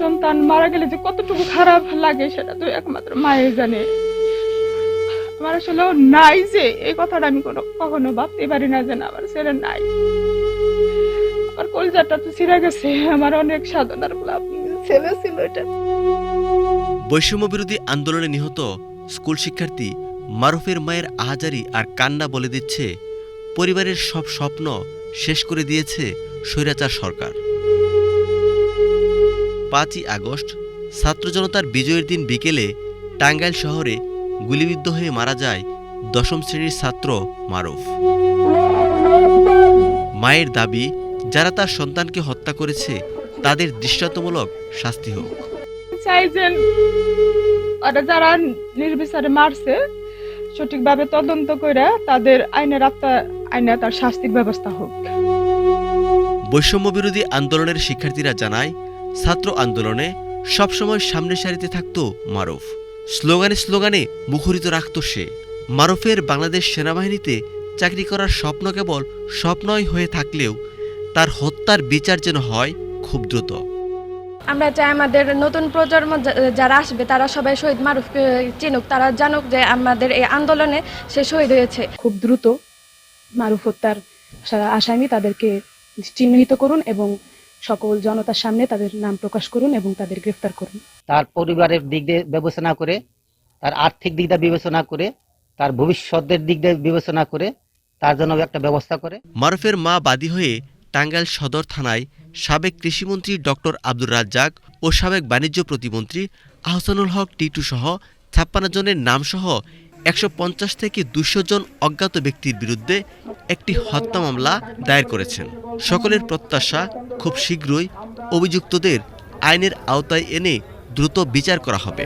সন্তান মারা গেলে যে কতটুকু খারাপ লাগে সেটা তো একমাত্র মায়ের জানে। আমার আসলে নাই যে এই কথাটা আমি কোনো কখনো ভাবতে পারি না যে না আমার ছেলে নাই। আমার কলজাটা তো ছিঁড়ে গেছে আমার অনেক সাধনার ফলাপ ছেলে ছিল এটা। বৈষম্য বিরোধী আন্দোলনে নিহত স্কুল শিক্ষার্থী মারুফের মায়ের আহাজারি আর কান্না বলে দিচ্ছে পরিবারের সব স্বপ্ন শেষ করে দিয়েছে স্বৈরাচার সরকার। পাঁচই আগস্ট ছাত্র জনতার বিজয়ের দিন বিকেলে টাঙ্গাইল শহরে গুলিবিদ্ধ হয়ে মারা যায় দশম শ্রেণির ছাত্র মারুফ। মায়ের দাবি যারা তার সন্তানকে হত্যা করেছে তাদের দৃষ্টান্তমূলক শাস্তি হোক। চাই যে ওরা যারা নির্বিচারে মারছে সঠিকভাবে তদন্ত করে তাদের আইনের আত্মা আইনে তার শাস্তির ব্যবস্থা হোক। বৈষম্য বিরোধী আন্দোলনের শিক্ষার্থীরা জানায় ছাত্র আন্দোলনে সবসময় সামনের সারিতে থাকত মারুফ। স্লোগানে স্লোগানে মুখরিত রাখত সে। মারুফের বাংলাদেশ সেনাবাহিনীতে চাকরি করার স্বপ্ন কেবল স্বপ্নই হয়ে থাকলেও তার হত্যার বিচার যেন হয় খুব দ্রুত। আমরা চাই আমাদের নতুন প্রজন্ম যা- যারা আসবে তারা সবাই শহীদ মারুফকে চিনুক তারা জানুক যে আমাদের এই আন্দোলনে সে শহীদ হয়েছে। খুব দ্রুত মারুফ হত্যার সারা আসামি তাদেরকে চিহ্নিত করুন এবং সকল জনতার সামনে তাদের নাম প্রকাশ করুন এবং তাদের গ্রেফতার করুন। তার পরিবারের দিক দিয়ে বিবেচনা করে তার আর্থিক দিক দিয়ে বিবেচনা করে তার ভবিষ্যতের দিক দিয়ে বিবেচনা করে তার জন্য একটা ব্যবস্থা করে। মারুফের মা বাদী হয়ে টাঙ্গাইল সদর থানায় সাবেক কৃষিমন্ত্রী ডক্টর আব্দুর রাজ্জাক ও সাবেক বাণিজ্য প্রতিমন্ত্রী আহসানুল হক টিটু সহ ছাপ্পান্ন জনের নামসহ একশো পঞ্চাশ থেকে দুশো জন অজ্ঞাত ব্যক্তির বিরুদ্ধে একটি হত্যা মামলা দায়ের করেছেন। সকলের প্রত্যাশা খুব শীঘ্রই অভিযুক্তদের আইনের আওতায় এনে দ্রুত বিচার করা হবে।